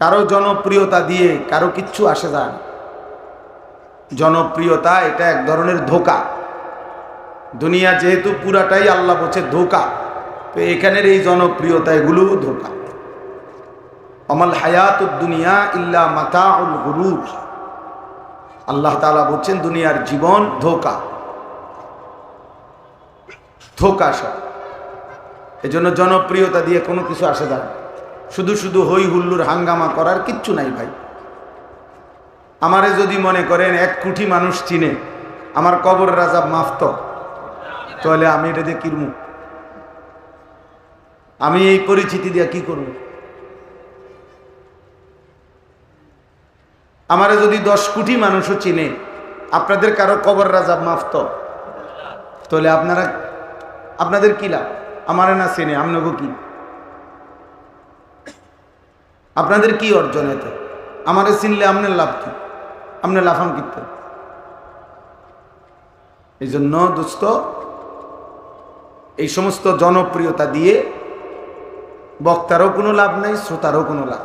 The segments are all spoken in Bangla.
কারও জনপ্রিয়তা দিয়ে কারও কিচ্ছু আসে যায় না। জনপ্রিয়তা এটা এক ধরনের ধোকা। দুনিয়া যেহেতু পুরাটাই আল্লাহ বলছে ধোকা, তো এখানের এই জনপ্রিয়তা এগুলো ধোকা। অমল হায়াত দুনিয়া ইল্লা মাতা উল গুরুর আল্লাহ তালা বলছেন, দুনিয়ার জীবন ধোকা। ধোকা সব। এজন্য জনপ্রিয়তা দিয়ে কোনো কিছু আসে যায় না। শুধু শুধু হই হুল্লুর হাঙ্গামা করার কিচ্ছু নাই ভাই। আমারে যদি মনে করেন এক কোটি মানুষ চিনে, আমার কবর রাজা মাফত তাহলে আমি এটা দিয়ে কিরমু আমি এই পরিচিতি দিয়ে কি করব? আমারে যদি দশ কোটি মানুষও চিনে, আপনাদের কারও কবর রাজা মাফত তাহলে আপনারা আপনাদের কি লাভ? আমারে না চেনে আপনাকে কি? আপনাদের কি অর্জন এতে? আমারে চিনলে আপনার লাভ কি? আপনার লাফান কীর্তন এই জন্য দোস্ত এই সমস্ত জনপ্রিয়তা দিয়ে বক্তারও কোনো লাভ নাই, শ্রোতারও কোনো লাভ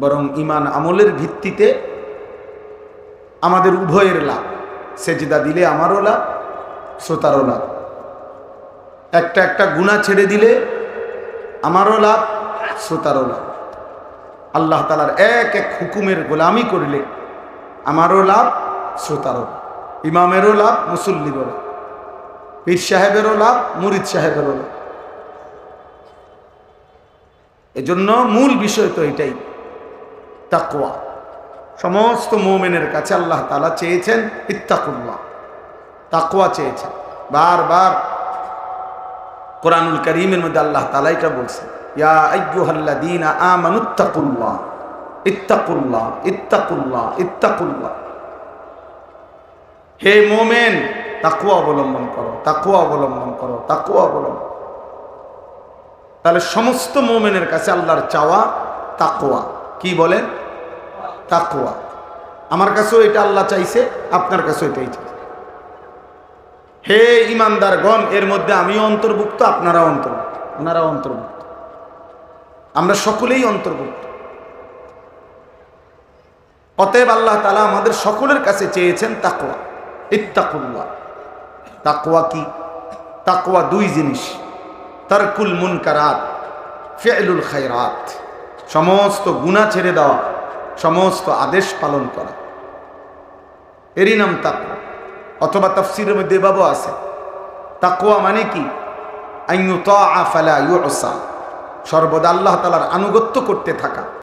বরং ইমান আমলের ভিত্তিতে আমাদের উভয়ের লাভ। সেজিদা দিলে আমারও লাভ, শ্রোতারও লাভ। একটা একটা গুণা ছেড়ে দিলে আমারও লাভ, শ্রোতারও লাভ। আল্লাহ তালার এক এক হুকুমের গোলামি করলে আমারও লাভ, শ্রোতারও। ইমামেরও লাভ, মুসল্লিরও লাভ। পীর সাহেবেরও লাভ, মুরিদ সাহেবেরও লাভ। এজন্য মূল বিষয় তো এটাই, তাকওয়া। সমস্ত মোমেনের কাছে আল্লাহ তালা চেয়েছেন ইত্তাকুল্লাহ। তাকওয়া চেয়েছেন। বারবার কোরআনুল করিমের মধ্যে আল্লাহ তালা এটা বলছেন। হে মোমেন তাকুয়া অবলম্বন করো তাকুয়া অবলম্বন করো তাকুয়া অবলম্বন। তাহলে সমস্ত মোমেনের কাছে আল্লাহর চাওয়া তাকুয়া কি বলেন? তাকুয়া আমার কাছেও এটা আল্লাহ চাইছে, আপনার কাছেও এটাই চাইছে। হে ইমানদারগণ, এর মধ্যে আমিও অন্তর্ভুক্ত, আপনারাও অন্তর্ভুক্ত ওনারাও অন্তর্ভুক্ত। আমরা সকলেই অন্তর্ভুক্ত। অতএব আল্লাহ তালা আমাদের সকলের কাছে চেয়েছেন তাকুয়া ইত্তাকুল্লাহ। তাকুয়া কি? তাকুয়া দুই জিনিস। তারকুল মুনকারাত, ফেলুল খায়রাত। সমস্ত গুণা ছেড়ে দেওয়া, সমস্ত আদেশ পালন করা। এরই নাম তাকুয়া অথবা তফসিরের মধ্যে আছে। তাকুয়া মানে কি? আইয়ু তা ফালা ইউসা। সর্বদা আল্লাহ তালার আনুগত্য করতে থাকা।